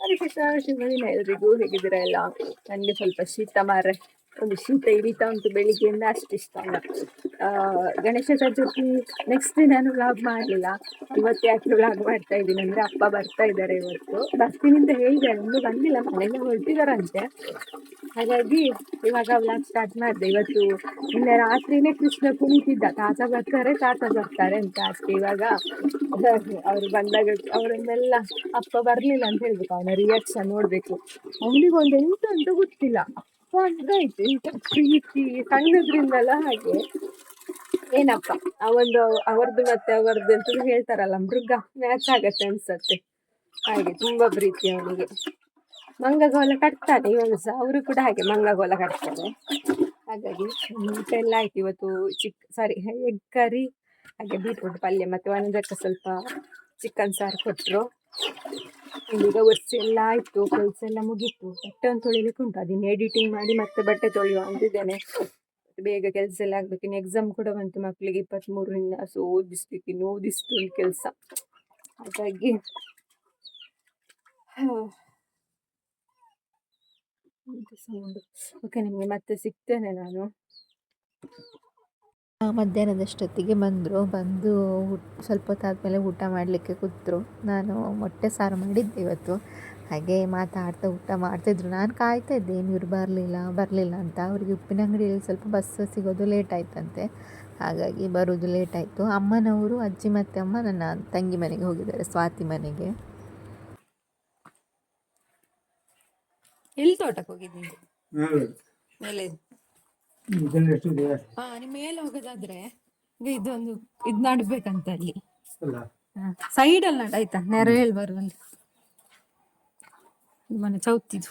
ಹರೇ ಕೃಷ್ಣ ಶುಭ ದಿನ ಎಲ್ರಿಗೂ ಹೇಗಿದ್ದೀರಾ ಎಲ್ಲ? ನನಗೆ ಸ್ವಲ್ಪ ಶೀತ ಮಾರ್ರೆ. ಒಂದು ಶೀತ ಇಳಿತಾ ಉಂಟು ಬೆಳಿಗ್ಗೆಯಿಂದ ಅಷ್ಟು ಇಷ್ಟ ಅಲ್ಲ. ಗಣೇಶ ಚತುರ್ಥಿ ನೆಕ್ಸ್ಟ್ ನಾನು ವ್ಲಾಗ್ ಮಾಡಲಿಲ್ಲ. ಇವತ್ತು ಯಾಕೆ ವ್ಲಾಗ್ ಮಾಡ್ತಾ ಇದ್ದೀನಿ ಅಂದರೆ ಅಪ್ಪ ಬರ್ತಾ ಇದ್ದಾರೆ ಇವತ್ತು. ಬಸ್ತಿನಿಂದ ಹೇಳಿದೆ ಇನ್ನೂ ಬಂದಿಲ್ಲ ಮನೆಗೆ ಹೊರಟಿದಾರಂತೆ ಹಾಗಾಗಿ ಇವಾಗ ವ್ಲಾಗ್ ಸ್ಟಾರ್ಟ್ ಮಾಡಿದೆ. ಇವತ್ತು ನಿನ್ನೆ ರಾತ್ರಿನೇ ಕೃಷ್ಣ ಕುಣಿತಿದ್ದ. ತಾತ ಬರ್ತಾರೆ ತಾತ ಬರ್ತಾರೆ ಅಂತ ಅಷ್ಟೇ. ಇವಾಗ ಅವರು ಬಂದಾಗ ಅವರನ್ನೆಲ್ಲ ಅಪ್ಪ ಬರಲಿಲ್ಲ ಅಂತ ಹೇಳ್ಬೇಕು. ಅವನ ರಿಯಾಕ್ಷನ್ ನೋಡಬೇಕು. ಅವನಿಗೆ ಒಂದು ಎಂತ ಅಂತ ಗೊತ್ತಿಲ್ಲ. ಆಯ್ತು ಎಂತ ಪ್ರೀತಿ ಸಣ್ಣದ್ರಿಂದಲ್ಲ ಹಾಗೆ. ಏನಪ್ಪ, ಆ ಒಂದು ಅವರದ್ದು ಮತ್ತೆ ಅವರದ್ದು ಅಂತ ಹೇಳ್ತಾರಲ್ಲ, ಮೃಗ ಮ್ಯಾಚ್ ಆಗತ್ತೆ ಅನ್ಸತ್ತೆ. ಹಾಗೆ ತುಂಬಾ ಪ್ರೀತಿ ಅವನಿಗೆ. ಮಂಗಗೋಲ ಕಟ್ತಾನೆ ಇವನು ಸಹ ಅವರು ಕೂಡ ಹಾಗೆ ಮಂಗಗೋಲ ಕಟ್ತಾರೆ. ಹಾಗಾಗಿ ಊಟ ಎಲ್ಲ ಆಯ್ತು ಇವತ್ತು ಚಿಕ್ ಸಾರಿ ಎಗ್ ಕರಿ ಹಾಗೆ ಬೀಟ್ರೂಟ್ ಪಲ್ಯ ಮತ್ತೆ ಒಂದಕ್ಕೆ ಸ್ವಲ್ಪ ಚಿಕನ್ ಸಾರು ಕೊಟ್ಟರು ಈಗ ವರ್ಷ ಎಲ್ಲ ಆಯ್ತು, ಕೆಲಸ ಎಲ್ಲ ಮುಗೀತು. ಬಟ್ಟೆ ಒಂದು ತೊಳಿಲಿಕ್ಕೆ ಉಂಟು. ಅದನ್ನ ಎಡಿಟಿಂಗ್ ಮಾಡಿ ಮತ್ತೆ ಬಟ್ಟೆ ತೊಳೆಯುವ ಅಂತಿದ್ದೇನೆ ಬೇಗ ಕೆಲಸ ಎಲ್ಲ ಆಗ್ಬೇಕು. ಇನ್ನು ಎಕ್ಸಾಮ್ ಕೂಡ ಬಂತು ಮಕ್ಕಳಿಗೆ ಇಪ್ಪತ್ತ್ಮೂರರಿಂದ ಸೊ ಓದಿಸ್ಬೇಕು, ಇನ್ನು ಓದಿಸ್ತು ಕೆಲಸ. ಹಾಗಾಗಿ ಓಕೆ ನಿಮಗೆ ಮತ್ತೆ ಸಿಗ್ತೇನೆ ನಾನು. ಮಧ್ಯಾಹ್ನದಷ್ಟೊತ್ತಿಗೆ ಬಂದರು. ಬಂದು ಊಟ ಸ್ವಲ್ಪ ಹೊತ್ತಾದಮೇಲೆ ಊಟ ಮಾಡಲಿಕ್ಕೆ ಕೂತರು. ನಾನು ಮೊಟ್ಟೆ ಸಾರು ಮಾಡಿದ್ದೆ ಇವತ್ತು. ಹಾಗೆ ಮಾತಾಡ್ತಾ ಊಟ ಮಾಡ್ತಿದ್ರು ನಾನು ಕಾಯ್ತಾ ಇದ್ದೆ ಏನು ಇವ್ರು ಬರಲಿಲ್ಲ ಬರಲಿಲ್ಲ ಅಂತ. ಅವರಿಗೆ ಉಪ್ಪಿನ ಅಂಗಡಿಯಲ್ಲಿ ಸ್ವಲ್ಪ ಬಸ್ ಸಿಗೋದು ಲೇಟ್ ಆಯ್ತಂತೆ. ಹಾಗಾಗಿ ಬರೋದು ಲೇಟ್ ಆಯಿತು. ಅಮ್ಮನವರು ಅಜ್ಜಿ ಮತ್ತು ಅಮ್ಮ ನನ್ನ ತಂಗಿ ಮನೆಗೆ ಹೋಗಿದ್ದಾರೆ ಸ್ವಾತಿ ಮನೆಗೆ. ಎಲ್ಲಿ ತೋಟಕ್ಕೆ ಹೋಗಿದ್ದೀನಿ ಮೇಲೆ ಮೇಲೆ ಇದೆಲ್ಲ ಎಷ್ಟಿದೆ ಹಾ ನಿಮ್ ಮೇಲೆ ಹೋಗೋದಾದ್ರೆ ಇದೊಂದು ಇದ್ ನಡ್ಬೇಕಂತ ಅಲ್ಲಿ. ಸೈಡ್ ಅಲ್ಲಿ ಆಯ್ತಾ? ನೆರಳು ಬರುವಲ್ಲಿ. ಮನೆ ಚೌತಿದು.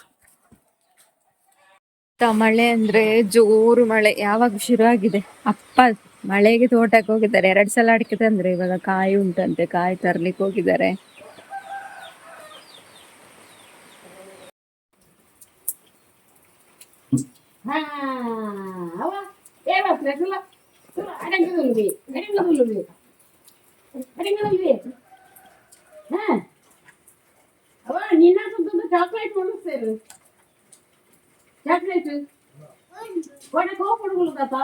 ಮಳೆ ಅಂದ್ರೆ ಜೋರು ಮಳೆ. ಯಾವಾಗ ಶುರು ಆಗಿದೆ? ಅಪ್ಪ ಮಳೆಗೆ ತೋಟಕ್ಕೆ ಹೋಗಿದ್ದಾರೆ. ಎರಡ್ ಸಲ ಅಡಿಕೆ ತಂದ್ರೆ ಇವಾಗ ಕಾಯಿ ಉಂಟಂತೆ ಕಾಯಿ ತರ್ಲಿಕ್ಕೆ ಹೋಗಿದ್ದಾರೆ. ಚಾಕ್ಲೇಟ್ ಕೊಡಿಸ್ತೇನೆ ಚಾಕ್ಲೇಟ್ ಒಳ್ಳೆ ಕೋಪಡ್ಗಳು ತಾತ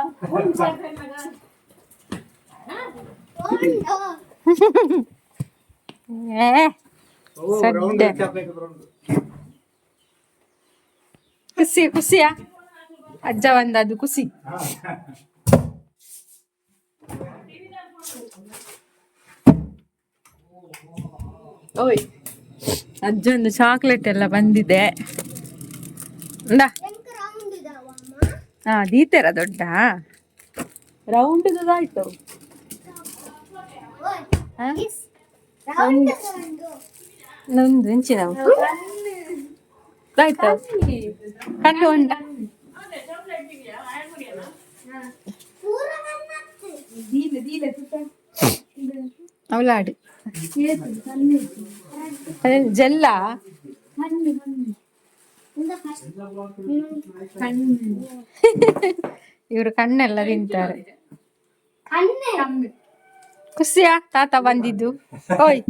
ಏ ಸಡ್ಡೆ. ಚಾಕ್ಲೇಟ್ ಬರೋದು ಖುಷಿ ಖುಷಿಯಾ ಅಜ್ಜ ಒಂದದು ಖುಷಿ ಓಯ್ ಅಜ್ಜೊಂದು ಚಾಕ್ಲೇಟ್ ಎಲ್ಲ ಬಂದಿದೆ. ಹಾ ದೀತೆರ ದೊಡ್ಡ? ರೌಂಡ್ ಆಯ್ತು ನಂದು ಹೆಂಚಿನ ಆಯ್ತು. ಕಣ್ಣು ಉಂಟ? ಅವಲಾಡು ಜಲ್ಲ. ಇವರು ಕಣ್ಣೆಲ್ಲ ತಿಂತಾರೆ. ಖುಷಿಯಾ ತಾತ ಬಂದಿದ್ದು. ಓಯ್,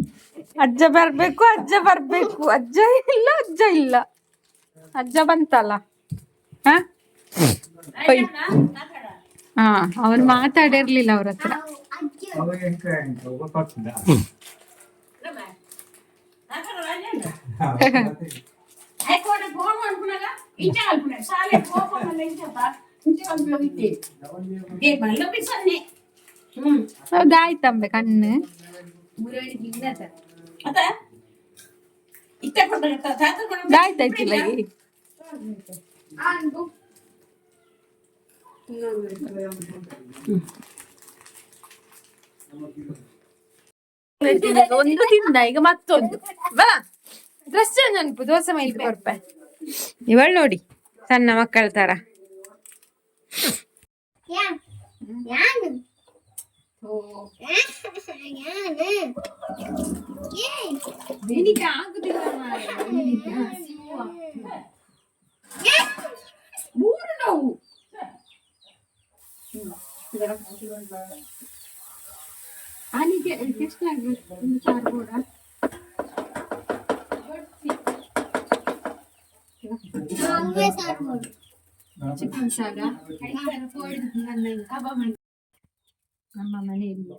ಅಜ್ಜ ಬರ್ಬೇಕು ಅಜ್ಜ ಬರ್ಬೇಕು. ಅಜ್ಜ ಇಲ್ಲ ಅಜ್ಜ ಇಲ್ಲ. ಅಜ್ಜ ಬಂತಲ್ಲ? ಹ? ಹಾ ಅವ್ರು ಮಾತಾಡಿರ್ಲಿಲ್ಲ ಅವ್ರ ಹತ್ರ. ಹೌದಾಯ್ತಂಬೆ ಕಣ್ಣು. ಇದಾಯ್ತಾಯ್ತಿಲ್ಲ ಒಂದು ತಿಂದ ಈಗ ಮತ್ತೊಂದು ಬಾ ಡ್ರೆಸ್ ಚೇಂಜ್ ಅನ್ಪು ದೋಸೆ ಮೈಲಿ ಕೊಡ್ಪೆ ಇವಳು ನೋಡಿ ಸಣ್ಣ ಮಕ್ಕಳ ತರ ಮೂರು ನೋವು ಅಲ್ಲಿಗೆ ಎಷ್ಟಾಗ್ಬೇಕು ಒಂದು ಚಾರ್ ಕೂಡ ಚಿಕನ್ ಸಾರ ನಮ್ಮ ಮನೆಯಲ್ಲಿ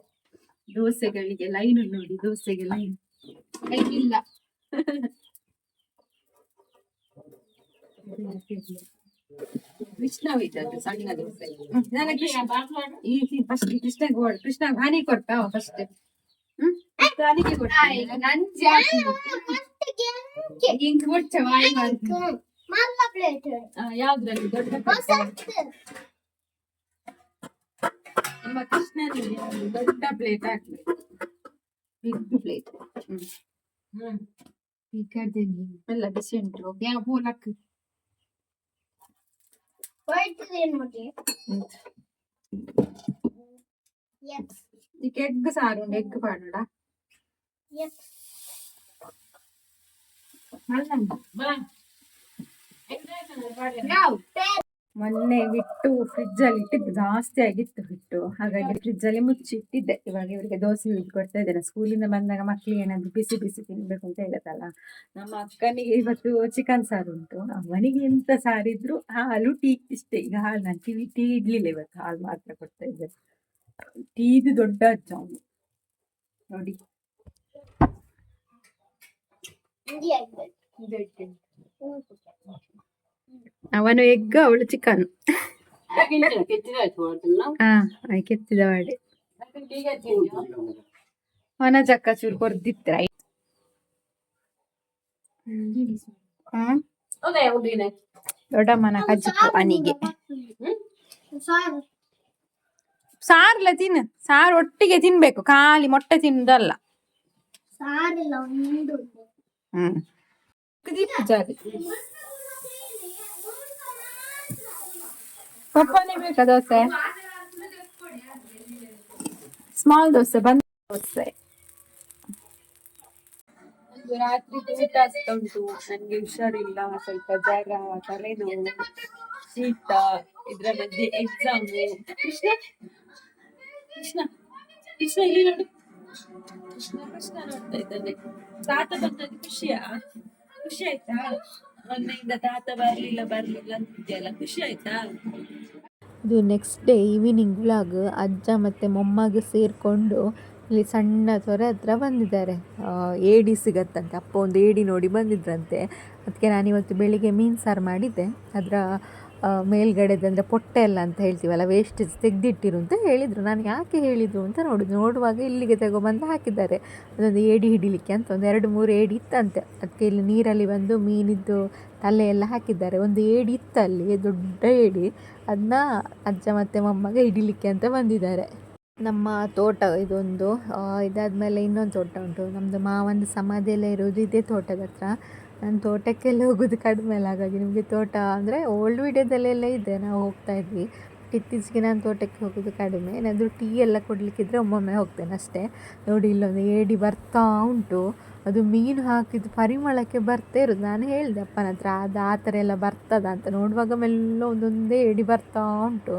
ದೋಸೆಗಳಿಗೆ ಲೈನ್ ನೋಡಿ ದೋಸೆಗೆ ಲೈನ್ ಇಲ್ಲ ಕೃಷ್ಣ ಇದ್ದದ್ದು ಸಣ್ಣ ದೋಸೆ ನನಗೆ ಕೃಷ್ಣ ಈ ಫಸ್ಟ್ ಕೃಷ್ಣ ಗೋಡ್ ಕೃಷ್ಣ ಹಾನಿ ಕೊಟ್ಟ ಫಸ್ಟ್ ಹ್ಮ್? ಹಾನಿಗೆ ಕೊಟ್ಟ ಹಿಂಗ್ ಕೊಡ್ಚ ವಾಯಿ ಮಾಡ್ತೀನಿ. ಆ, ಯಾವ್ದ್ರಲ್ಲಿ ದೊಡ್ಡ ಪ್ಲೇಟ್ ನಮ್ಮ ಕೃಷ್ಣನಿಗೆ ದೊಡ್ಡ ಪ್ಲೇಟ್ ಹಾಕ್ಬೇಕು. Big plate hmm. ಈ ಕಡೆ ಎಲ್ಲ ಬಿಸಿ ಉಂಟು. ಯಾವ ಪೂಲ್ ಹಾಕು ಇದಕ್ಕೆ ಎಗ್ ಸಾರು ಉಂಟು ಎಗ್ ಪಾಡೋಡ ಮೊನ್ನೆ ಬಿಟ್ಟು ಫ್ರಿಜ್ ಅಲ್ಲಿ ಇಟ್ಟಿದ್ದು ಜಾಸ್ತಿ ಆಗಿತ್ತು ಬಿಟ್ಟು. ಹಾಗಾಗಿ ಫ್ರಿಜ್ ಅಲ್ಲಿ ಮುಚ್ಚಿಟ್ಟಿದ್ದೆ. ಇವಾಗ ಇವರಿಗೆ ದೋಸೆ ಹುಯ್ದು ಕೊಡ್ತಾ ಇದ್ದೇನೆ. ಸ್ಕೂಲಿಂದ ಬಂದಾಗ ಮಕ್ಳಿಗೆ ಏನಾದ್ರು ಬಿಸಿ ಬಿಸಿ ತಿನ್ನಬೇಕು ಅಂತ ಹೇಳುತ್ತಲ್ಲ ನಮ್ಮ ಅಕ್ಕನಿಗೆ ಇವತ್ತು ಚಿಕನ್ ಸಾರು ಉಂಟು. ಅವನಿಗೆ ಎಂತ ಸಾರಿದ್ರು ಹಾಲು ಟೀ ಇಷ್ಟೇ. ಈಗ ಹಾಲು ನಾನು ಟೀ ಟೀ ಇಡ್ಲಿಲ್ಲ ಇವತ್ತು. ಹಾಲು ಮಾತ್ರ ಕೊಡ್ತಾ ಇದ್ದೆ ಟೀದು ದೊಡ್ಡ ಅಜ್ಜ ಅವನು ನೋಡಿ ಅವನು ಎಗ್ ಅವಳು ಚಿಕನ್ ಹಾ ಕೆತ್ತಿದ ಮಾಡಿ. ಅವನ ಚಕ್ಕ ಚೂರು ಕೊರ್ದಿತ್ರ ದೊಡ್ಡಮ್ಮನ ಕಜ್ಜಿತ್ತು ಅವನಿಗೆ ಸಾರ್ಲ ತಿನ್ನು. ಸಾರು ಒಟ್ಟಿಗೆ ತಿನ್ಬೇಕು. ಖಾಲಿ ಮೊಟ್ಟೆ ತಿನ್ನುದಲ್ಲ. ಹ್ಮ್ ದೀಪು ಜಾರಿ ಪಪ್ಪನೇ ಬೇಕಾ ದೋಸೆ ಸ್ಮಾಲ್ ದೋಸೆ. ಬಂದ ದೋಸೆ ರಾತ್ರಿ ಊಟ ಆಗ್ತಾ ಉಂಟು ನನ್ಗೆ ಹುಷಾರಿಲ್ಲ, ಸ್ವಲ್ಪ ಜಾಗ ತಲೆನೋವು, ಶೀತ, ಇದ್ರ ಮಧ್ಯೆ ಎಕ್ಸಾಮ್ ಕೃಷ್ಣ ಕೃಷ್ಣ ಕೃಷ್ಣ ಇಲ್ಲಿ ನೋಡು. ಕೃಷ್ಣ ಕೃಷ್ಣ ನೋಡ್ತಾ ಇದ್ದಾನೆ. ತಾತ ಬಂದದ್ದು ಖುಷಿಯಾ? ಖುಷಿ ಆಯ್ತಾ? ಮೊನ್ನೆಯಿಂದ ತಾತ ಬರ್ಲಿಲ್ಲ ಬರ್ಲಿಲ್ಲ ಅಂತಿದ್ಯಲ್ಲ, ಖುಷಿ ಆಯ್ತಾ? ಇದು ನೆಕ್ಸ್ಟ್ ಡೇ ಈವ್ನಿಂಗ್ ವ್ಲಾಗ್ ಅಜ್ಜ ಮತ್ತು ಮೊಮ್ಮಗೆ ಸೇರಿಕೊಂಡು ಇಲ್ಲಿ ಸಣ್ಣ ತೊರೆ ಹತ್ರ ಬಂದಿದ್ದಾರೆ. ಏಡಿ ಸಿಗತ್ತಂತೆ. ಅಪ್ಪ ಒಂದು ಏಡಿ ನೋಡಿ ಬಂದಿದ್ರಂತೆ. ಅದಕ್ಕೆ ನಾನಿವತ್ತು ಬೆಳಿಗ್ಗೆ ಮೀನು ಸಾರು ಮಾಡಿದ್ದೆ. ಅದರ ಮೇಲ್ಗಡೆದಂದರೆ ಪೊಟ್ಟೆ ಎಲ್ಲ ಅಂತ ಹೇಳ್ತೀವಲ್ಲ ವೇಸ್ಟೇಜ್ ತೆಗೆದಿಟ್ಟಿರು ಅಂತ ಹೇಳಿದರು. ನಾನು ಯಾಕೆ ಹೇಳಿದರು ಅಂತ ನೋಡಿದ್ದು ನೋಡುವಾಗ ಇಲ್ಲಿಗೆ ತಗೊಬಂದು ಹಾಕಿದ್ದಾರೆ. ಅದೊಂದು ಏಡಿ ಹಿಡಿಲಿಕ್ಕೆ ಅಂತ, ಒಂದು ಎರಡು ಮೂರು ಏಡಿ ಇತ್ತಂತೆ. ಅದಕ್ಕೆ ಇಲ್ಲಿ ನೀರಲ್ಲಿ ಬಂದು ಮೀನಿದ್ದು ತಲೆ ಎಲ್ಲ ಹಾಕಿದ್ದಾರೆ. ಒಂದು ಏಡಿ ಇತ್ತಲ್ಲಿ, ದೊಡ್ಡ ಏಡಿ. ಅದನ್ನ ಅಜ್ಜ ಮತ್ತು ಮೊಮ್ಮಗ ಹಿಡಿಲಿಕ್ಕೆ ಅಂತ ಬಂದಿದ್ದಾರೆ. ನಮ್ಮ ತೋಟ ಇದೊಂದು. ಇದಾದಮೇಲೆ ಇದಾದ್ಮೇಲೆ ಇನ್ನೊಂದು ತೋಟ ಉಂಟು. ನಮ್ಮದು ಮಾವನ ಸಮಾಧಿ ಎಲ್ಲ ಇರೋದು ಇದೇ ತೋಟದ ಹತ್ರ. ನಾನು ತೋಟಕ್ಕೆಲ್ಲ ಹೋಗೋದು ಕಡಿಮೆ ಅಲ್ಲ. ಹಾಗಾಗಿ ನಿಮಗೆ ತೋಟ ಅಂದರೆ ಓಲ್ಡ್ ವಿಡಿಯೋದಲ್ಲೆಲ್ಲ ಇದೆ. ನಾವು ಹೋಗ್ತಾ ಇದ್ವಿ. ಇತ್ತೀಚೆಗೆ ನಾನು ತೋಟಕ್ಕೆ ಹೋಗೋದು ಕಡಿಮೆ. ಏನಾದರೂ ಟೀ ಎಲ್ಲ ಕೊಡಲಿಕ್ಕಿದ್ರೆ ಒಮ್ಮೊಮ್ಮೆ ಹೋಗ್ತೇನೆ ಅಷ್ಟೇ. ನೋಡಿ, ಇಲ್ಲೊಂದು ಏಡಿ ಬರ್ತಾ ಉಂಟು. ಅದು ಮೀನು ಹಾಕಿದ ಪರಿಮಳಕ್ಕೆ ಬರ್ತಾ ಇರೋದು. ನಾನು ಹೇಳಿದೆ, ಅಪ್ಪನ ಹತ್ರ, ಅದು ಆ ಥರ ಎಲ್ಲ ಬರ್ತದ ಅಂತ ನೋಡುವಾಗ ಮೆಲ್ಲ ಒಂದೊಂದೇ ಎಡಿ ಬರ್ತಾ ಉಂಟು.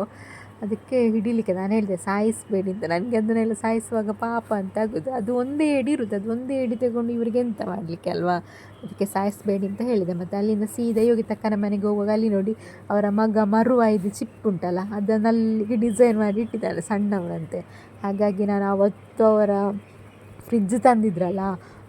ಅದಕ್ಕೆ ಹಿಡಿಲಿಕ್ಕೆ ನಾನು ಹೇಳಿದೆ, ಸಾಯಿಸಬೇಡಿ ಅಂತ. ನನಗೆ ಅದನ್ನೆಲ್ಲ ಸಾಯಿಸುವಾಗ ಪಾಪ ಅಂತ ಆಗೋದು. ಅದು ಒಂದೇ ಎಡಿ ಇರುತ್ತೆ ಅದು ಒಂದೇ ಎಡಿ ತಗೊಂಡು ಇವರಿಗೆ ಎಂತ ಮಾಡಲಿಕ್ಕೆ ಅಲ್ವಾ? ಅದಕ್ಕೆ ಸಾಯಿಸಬೇಡಿ ಅಂತ ಹೇಳಿದೆ. ಮತ್ತು ಅಲ್ಲಿಂದ ಸೀದಾ ಯೋಗಿ ತಕ್ಕನ ಮನೆಗೆ ಹೋಗುವಾಗ ಅಲ್ಲಿ ನೋಡಿ ಅವರ ಮಗ ಮರುವ ಇದು ಚಿಪ್ ಉಂಟಲ್ಲ ಅದನ್ನು ಅಲ್ಲಿಗೆ ಡಿಸೈನ್ ಮಾಡಿ ಇಟ್ಟಿದ್ದಾರೆ ಸಣ್ಣವರಂತೆ. ಹಾಗಾಗಿ ನಾನು ಅವತ್ತು ಅವರ ಫ್ರಿಜ್ ತಂದಿದ್ರಲ್ಲ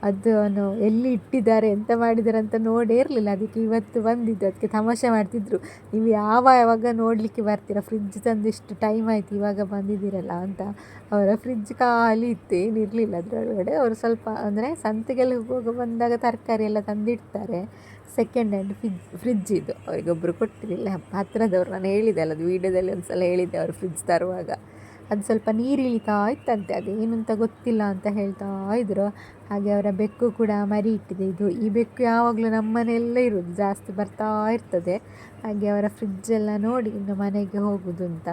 ಅದನ್ನು ಎಲ್ಲಿ ಇಟ್ಟಿದ್ದಾರೆ ಎಂತ ಮಾಡಿದ್ದಾರೆ ಅಂತ ನೋಡೇ ಇರಲಿಲ್ಲ. ಅದಕ್ಕೆ ಇವತ್ತು ಬಂದಿದ್ದು, ಅದಕ್ಕೆ ತಮಾಷೆ ಮಾಡ್ತಿದ್ರು. ನೀವು ಯಾವ ಯಾವಾಗ ನೋಡಲಿಕ್ಕೆ ಬರ್ತೀರಾ? ಫ್ರಿಜ್ ತಂದಿಷ್ಟು ಟೈಮ್ ಆಯ್ತು, ಇವಾಗ ಬಂದಿದ್ದೀರಲ್ಲ ಅಂತ. ಅವರ ಫ್ರಿಜ್ ಖಾಲಿ ಇತ್ತು, ಏನಿರಲಿಲ್ಲ ಅದರೊಳಗಡೆ. ಅವರು ಸ್ವಲ್ಪ ಅಂದರೆ ಸಂತೆಗೆಲ್ಲ ಹೋಗುವಾಗ ಬಂದಾಗ ತರಕಾರಿ ಎಲ್ಲ ತಂದಿಡ್ತಾರೆ. ಸೆಕೆಂಡ್ ಹ್ಯಾಂಡ್ ಫ್ರಿಜ್ ಫ್ರಿಜ್ ಇದು. ಅವರಿಗೊಬ್ಬರು ಕೊಟ್ಟಿರಲಿಲ್ಲ. ಹತ್ತಿರದವ್ರು ನಾನು ಹೇಳಿದೆ ಅಲ್ಲ, ಅದು ವೀಡಿಯೋದಲ್ಲಿ ಒಂದು ಸಲ ಹೇಳಿದ್ದೆ ಅವರು ಫ್ರಿಜ್ ತರುವಾಗ. ಅದು ಸ್ವಲ್ಪ ನೀರು ಇಳಿತಾ ಇತ್ತಂತೆ ಅದೇನು ಅಂತ ಗೊತ್ತಿಲ್ಲ ಅಂತ ಹೇಳ್ತಾ ಇದ್ರು. ಹಾಗೆ ಅವರ ಬೆಕ್ಕು ಕೂಡ ಮರಿ ಇಟ್ಟಿದೆ. ಇದು ಈ ಬೆಕ್ಕು ಯಾವಾಗಲೂ ನಮ್ಮ ಮನೆಯಲ್ಲೇ ಇರೋದು ಜಾಸ್ತಿ ಬರ್ತಾ ಇರ್ತದೆ. ಹಾಗೆ ಅವರ ಫ್ರಿಜ್ ಎಲ್ಲ ನೋಡಿ ಇನ್ನು ಮನೆಗೆ ಹೋಗುದು ಅಂತ.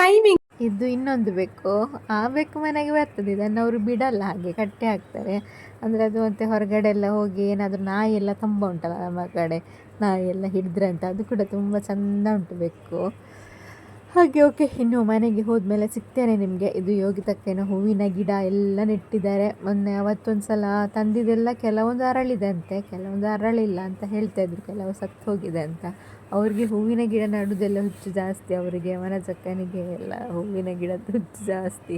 ಟೈಮಿಂಗ್ ಇದು ಇನ್ನೊಂದು ಬೆಕ್ಕು. ಆ ಬೆಕ್ಕು ಮನೆಗೆ ಬರ್ತದೆ. ಇದನ್ನು ಅವರು ಬಿಡಲ್ಲ ಹಾಗೆ, ಕಟ್ಟೆ ಹಾಕ್ತಾರೆ. ಅಂದರೆ ಅದು ಮತ್ತೆ ಹೊರಗಡೆ ಎಲ್ಲ ಹೋಗಿ ಏನಾದರೂ ನಾಯಿ ಎಲ್ಲ ತುಂಬ ಉಂಟಲ್ಲ ನಮ್ಮ ಕಡೆ. ನಾಯಿ ಎಲ್ಲ ಹಿಡಿದ್ರೆ ಅಂತ ಅದು ಕೂಡ ತುಂಬ ಚೆಂದ ಉಂಟು ಬೆಕ್ಕು. ಹಾಗೆ ಓಕೆ ಇನ್ನು ಮನೆಗೆ ಹೋದ್ಮೇಲೆ ಸಿಗ್ತೇನೆ ನಿಮಗೆ. ಇದು ಯೋಗಿತಕ್ಕೇನ ಹೂವಿನ ಗಿಡ ಎಲ್ಲ ನೆಟ್ಟಿದ್ದಾರೆ. ಮೊನ್ನೆ ಅವತ್ತೊಂದು ಸಲ ತಂದಿದ್ದೆಲ್ಲ ಕೆಲವೊಂದು ಅರಳಿದೆ ಅಂತೆ. ಕೆಲವೊಂದು ಅರಳಿಲ್ಲ ಅಂತ ಹೇಳ್ತಾ ಇದ್ರು. ಕೆಲವು ಸತ್ತು ಹೋಗಿದೆ ಅಂತ. ಅವ್ರಿಗೆ ಹೂವಿನ ಗಿಡ ನೆಡೋದೆಲ್ಲ ಹುಚ್ಚು ಜಾಸ್ತಿ, ಅವರಿಗೆ ಮನಜಕ್ಕನಿಗೆ ಎಲ್ಲ ಹೂವಿನ ಗಿಡದ ಹುಚ್ಚು ಜಾಸ್ತಿ.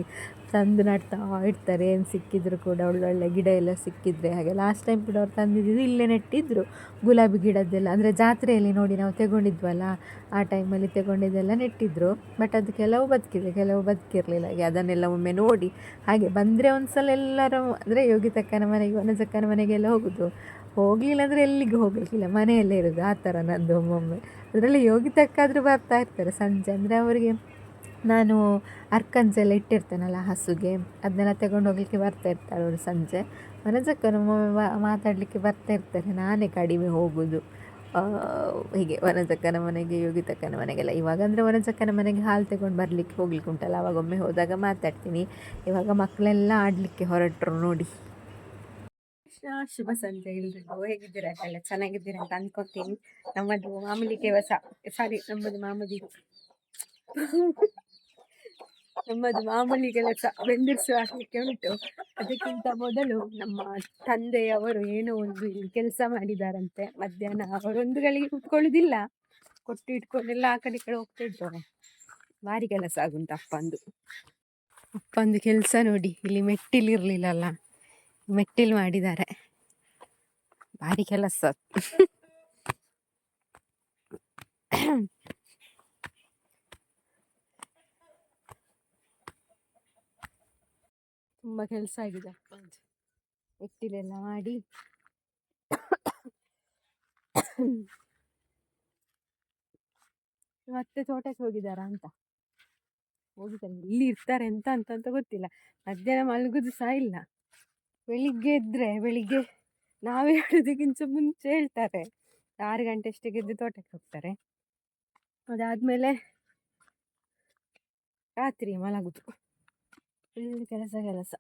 ತಂದು ನಡ್ತಾ ಇರ್ತಾರೆ ಏನು ಸಿಕ್ಕಿದ್ರು ಕೂಡ ಒಳ್ಳೊಳ್ಳೆ ಗಿಡ ಎಲ್ಲ ಸಿಕ್ಕಿದ್ರೆ. ಹಾಗೆ ಲಾಸ್ಟ್ ಟೈಮ್ ಕೂಡ ಅವ್ರು ತಂದಿದ್ದು ಇಲ್ಲೇ ನೆಟ್ಟಿದ್ರು, ಗುಲಾಬಿ ಗಿಡದ್ದೆಲ್ಲ. ಅಂದರೆ ಜಾತ್ರೆಯಲ್ಲಿ ನೋಡಿ ನಾವು ತಗೊಂಡಿದ್ವಲ್ಲ, ಆ ಟೈಮಲ್ಲಿ ತೆಗೊಂಡಿದ್ದೆಲ್ಲ ನೆಟ್ಟಿದ್ರು. ಬಟ್ ಅದು ಕೆಲವು ಬದುಕಿದೆ, ಕೆಲವು ಬದುಕಿರಲಿಲ್ಲ. ಹಾಗೆ ಅದನ್ನೆಲ್ಲ ಒಮ್ಮೆ ನೋಡಿ, ಹಾಗೆ ಬಂದರೆ ಒಂದು ಸಲ ಎಲ್ಲರೂ, ಅಂದರೆ ಯೋಗಿತಕ್ಕನ ಮನೆಗೆ, ವನಜಕ್ಕನ ಮನೆಗೆಲ್ಲ ಹೋಗೋದು. ಹೋಗಲಿಲ್ಲ ಅಂದರೆ ಎಲ್ಲಿಗೆ ಹೋಗಲಿಕ್ಕಿಲ್ಲ ಮನೆಯಲ್ಲೇ ಇರೋದು, ಆ ಥರ ನನ್ನದು ಒಮ್ಮೊಮ್ಮೆ. ಅದರಲ್ಲಿ ಯೋಗಿತಕ್ಕಾದರೂ ಬರ್ತಾ ಇರ್ತಾರೆ. ಸಂಜೆ ಅಂದರೆ ಅವರಿಗೆ ನಾನು ಅರ್ಕಂಜೆಲ್ಲ ಇಟ್ಟಿರ್ತೇನಲ್ಲ ಹಸುಗೆ, ಅದನ್ನೆಲ್ಲ ತಗೊಂಡು ಹೋಗ್ಲಿಕ್ಕೆ ಬರ್ತಾ ಇರ್ತಾರೆ ಅವರು ಸಂಜೆ. ವನಜಕ್ಕನ ಮಾತಾಡಲಿಕ್ಕೆ ಬರ್ತಾ ಇರ್ತಾರೆ. ನಾನೇ ಕಡಿಮೆ ಹೋಗೋದು. ಹೀಗೆ ವನಜಕ್ಕನ ಮನೆಗೆ ಯೋಗಿತಕ್ಕನ ಮನೆಗೆಲ್ಲ. ಇವಾಗ ಅಂದರೆ ವನಜಕ್ಕನ ಮನೆಗೆ ಹಾಲು ತಗೊಂಡು ಬರಲಿಕ್ಕೆ ಹೋಗ್ಲಿಕ್ಕೆ ಉಂಟಲ್ಲ. ಅವಾಗೊಮ್ಮೆ ಹೋದಾಗ ಮಾತಾಡ್ತೀನಿ. ಇವಾಗ ಮಕ್ಕಳೆಲ್ಲ ಆಡಲಿಕ್ಕೆ ಹೊರಟರು ನೋಡಿ. ಶುಭ ಸಂಜೆ ಎಲ್ರಿಗೂ. ಹೇಗಿದ್ದೀರಾ ಎಲ್ಲ ಚೆನ್ನಾಗಿದ್ದೀರಾ ಅಂತ ಅನ್ಕೋತೀನಿ. ನಮ್ಮದು ಮಾಮೂಲಿ ದೇವಸ ಸಾರಿ, ನಮ್ಮದು ಮಾಮೂಲಿ ನಮ್ಮದು ಮಾಮೂಲಿ ಕೆಲಸ ಬೆಂದಿರಿಸು ಹಾಕ್ಲಿಕ್ಕೆ ಉಂಟು. ಅದಕ್ಕಿಂತ ಮೊದಲು ನಮ್ಮ ತಂದೆಯವರು ಏನೋ ಒಂದು ಇಲ್ಲಿ ಕೆಲಸ ಮಾಡಿದಾರಂತೆ. ಮಧ್ಯಾಹ್ನ ಅವರೊಂದು ಗಳಿಗೆ ಕುತ್ಕೊಳ್ಳುದಿಲ್ಲ. ಕೊಟ್ಟು ಇಟ್ಕೊಂಡೆಲ್ಲ ಆ ಕಡೆ ಕಡೆ ಹೋಗ್ತಾ ಇದ್ದಾರೆ. ಭಾರಿ ಕೆಲಸ ಆಗುಂಟು ಅಪ್ಪಂದು ಅಪ್ಪಂದು ಕೆಲಸ ನೋಡಿ, ಇಲ್ಲಿ ಮೆಟ್ಟಿಲಿರ್ಲಿಲ್ಲಲ್ಲ ಮೆಟ್ಟಿಲು ಮಾಡಿದ್ದಾರೆ. ಭಾರಿ ಕೆಲಸ. ತುಂಬ ಕೆಲಸ ಆಗಿದೆ ಮೆಟ್ಟಿಲೆಲ್ಲ ಮಾಡಿ. ಮತ್ತೆ ತೋಟಕ್ಕೆ ಹೋಗಿದಾರ ಅಂತ? ಹೋಗಿದ್ದಾರೆ ಇಲ್ಲಿ ಇರ್ತಾರೆ ಎಂತ ಅಂತ ಅಂತ ಗೊತ್ತಿಲ್ಲ. ಮಧ್ಯಾಹ್ನ ಮಲಗುದು ಸಹ ಇಲ್ಲ. ಬೆಳಿಗ್ಗೆ ಇದ್ದರೆ ಬೆಳಿಗ್ಗೆ ನಾವು ಹೇಳೋದಕ್ಕಿಂತ ಮುಂಚೆ ಹೇಳ್ತಾರೆ. ಆರು ಗಂಟೆ ಅಷ್ಟಿಗೆ ಎದ್ದು ತೋಟಕ್ಕೆ ಹೋಗ್ತಾರೆ. ಅದಾದಮೇಲೆ ರಾತ್ರಿ ಮಲಗುದು. ಕೆಲಸ ಕೆಲಸ.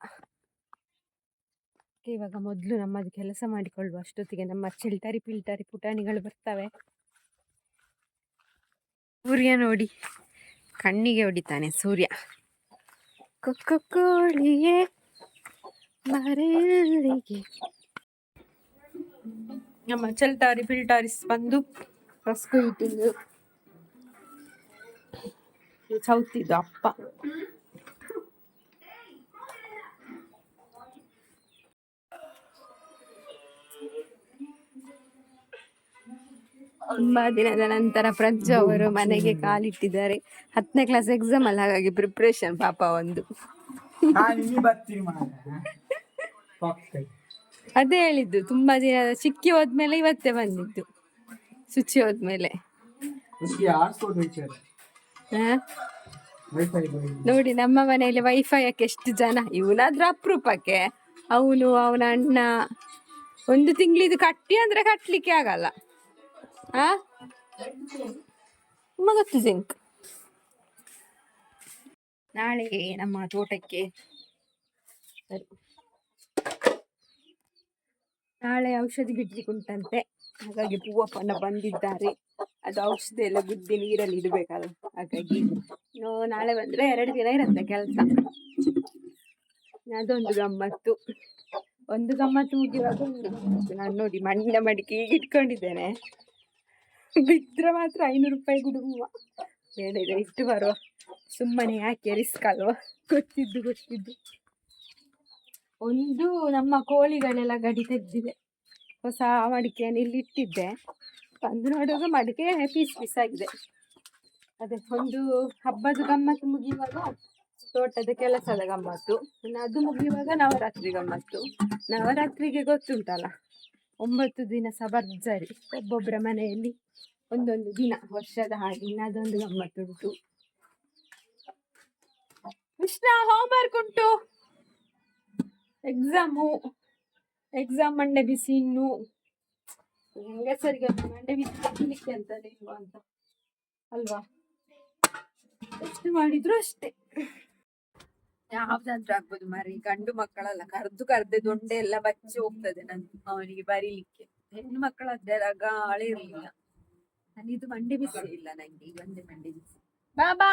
ಇವಾಗ ಮೊದಲು ನಮ್ಮದು ಕೆಲಸ ಮಾಡಿಕೊಳ್ಳುವ. ಅಷ್ಟೊತ್ತಿಗೆ ನಮ್ಮ ಚಿಲ್ಟರಿ ಪಿಲ್ಟರಿ ಪುಟಾಣಿಗಳು ಬರ್ತವೆ. ಸೂರ್ಯ ನೋಡಿ. ಕಣ್ಣಿಗೆ ಹೊಡಿತಾನೆ ಸೂರ್ಯ. ಕೊಕ್ಕೊ ಕೋಳಿಯೇ ನಮ್ಮ ಚಲ್ತಾರಿ ಫಿಲ್ಟಾರಿಸ್ ಬಂದು ರಸ್ಕು ಇಟ್ಟಿದ್ದು. ಚೌತಿದ್ದು ಅಪ್ಪ. ತುಂಬಾ ದಿನದ ನಂತರ ಪ್ರಜ್ಜು ಅವರು ಮನೆಗೆ ಕಾಲಿಟ್ಟಿದ್ದಾರೆ. ಹತ್ತನೇ ಕ್ಲಾಸ್ ಎಕ್ಸಾಮ್ ಅಲ್ಲ ಹಾಗಾಗಿ ಪ್ರಿಪ್ರೇಷನ್ ಪಾಪ ಒಂದು. ಅದೇ ಹೇಳಿದ್ದು ತುಂಬಾ ದಿನ ಚಿಕ್ಕಿ ಹೋದ್ಮೇಲೆ ಇವತ್ತೇ ಬಂದಿದ್ದು. ಶುಚಿ ಹೋದ್ಮೇಲೆ. ಹಾ ನೋಡಿ ನಮ್ಮ ಮನೆಯಲ್ಲಿ ವೈಫೈ ಯಾಕೆ ಎಷ್ಟು ಜನ? ಇವನಾದ್ರೂ ಅಪರೂಪಕ್ಕೆ. ಅವನು ಅವನ ಅಣ್ಣ. ಒಂದು ತಿಂಗಳಿದು ಕಟ್ಟಿ ಅಂದ್ರೆ ಕಟ್ಲಿಕ್ಕೆ ಆಗಲ್ಲ. ಆ? ತುಂಬ ಗೊತ್ತು ಜಿಂಕ್ ನಾಳೆ ನಮ್ಮ ತೋಟಕ್ಕೆ ಸರಿ. ನಾಳೆ ಔಷಧಿ ಬಿಡ್ಲಿಕ್ಕೆ ಉಂಟಂತೆ. ಹಾಗಾಗಿ ಪೂವಪ್ಪನ ಬಂದಿದ್ದಾರೆ. ಅದು ಔಷಧಿ ಎಲ್ಲ ಗುದ್ದಿ ನೀರಲ್ಲಿ ಇಡಬೇಕಲ್ಲ ಹಾಗಾಗಿ ನೋ ನಾಳೆ ಬಂದ್ರೆ ಎರಡು ದಿನ ಇರುತ್ತೆ ಕೆಲಸ. ಅದೊಂದು ಗಮ್ಮತ್ತು. ಒಂದು ಗಮ್ಮತ್ತು ಮುಗಿಯುವಾಗ ನಾನು ನೋಡಿ ಮಣ್ಣಿನ ಮಡಿಕೆ ಇಟ್ಕೊಂಡಿದ್ದೇನೆ. ಬಿದ್ದರೆ ಮಾತ್ರ ಐನೂರು ರೂಪಾಯಿ ಗುಡುಗುವ ಬೇಡ ಇದೆ ಇಟ್ಟು ಬರುವ. ಸುಮ್ಮನೆ ಯಾಕೆ ರಿಸ್ಕ್ ಅಲ್ವಾ ಗೊತ್ತಿದ್ದು ಗೊತ್ತಿದ್ದು. ಒಂದು ನಮ್ಮ ಕೋಳಿಗಳೆಲ್ಲ ಗಡಿ ತೆಗೆದಿದೆ. ಹೊಸ ಮಡಿಕೆಯನ್ನು ಇಲ್ಲಿ ಇಟ್ಟಿದ್ದೆ. ಬಂದು ನೋಡುವಾಗ ಮಡಿಕೆ ಪೀಸ್ ಪೀಸ್ ಆಗಿದೆ. ಅದೇ ಒಂದು ಹಬ್ಬದ ಗಮ್ಮತ್ತು ಮುಗಿಯುವಾಗ ತೋಟದ ಕೆಲಸದ ಗಮ್ಮತ್ತು. ಇನ್ನು ಅದು ಮುಗಿಯುವಾಗ ನವರಾತ್ರಿ ಗಮ್ಮತ್ತು. ನವರಾತ್ರಿಗೆ ಗೊತ್ತುಂಟಲ್ಲ, ಒಂಬತ್ತು ದಿನ ಸಹ ಭರ್ಜರಿ ಒಬ್ಬೊಬ್ಬರ ಮನೆಯಲ್ಲಿ ಒಂದೊಂದು ದಿನ, ವರ್ಷದ ಹಾಗೆ ಇನ್ನು ಅದೊಂದು ಗಮ್ಮತ್ತುಂಟು. ಕೃಷ್ಣ ಹೋಮ್ವರ್ಕ್ ಉಂಟು? ಎಕ್ಸಾಮು ಎಕ್ಸಾಮ್ ಮಂಡೆ ಬಿಸಿ ಇನ್ನು. ಹೆಂಗಸರಿಗೆ ಮಂಡೆ ಬಿಸಿ ಕಟ್ಟಲಿಕ್ಕೆ ಅಂತಾನೆ ಇಲ್ವಾ ಅಂತ. ಅಲ್ವಾ? ಎಷ್ಟು ಮಾಡಿದ್ರು ಅಷ್ಟೇ. ಯಾವ್ದಾದ್ರೂ ಆಗ್ಬೋದು ಮರಿ ಗಂಡು ಮಕ್ಕಳಲ್ಲ ಕರ್ದು ಕರ್ದೆ ದೊಂಡೆ ಎಲ್ಲ ಬಚ್ಚಿ ಹೋಗ್ತದೆ ನನ್ ಅವನಿಗೆ ಬರೀಲಿಕ್ಕೆ. ಹೆಣ್ಣು ಮಕ್ಕಳಾದ್ರೆ ಗಾಳಿ ಇರ್ಲಿಲ್ಲ. ಇದು ಮಂಡೆ ಬಿಸಿ ಇಲ್ಲ ನಂಗೆ ಈಗ ಒಂದೇ ಮಂಡೆ ಬಿಸಿ. ಬಾ ಬಾ.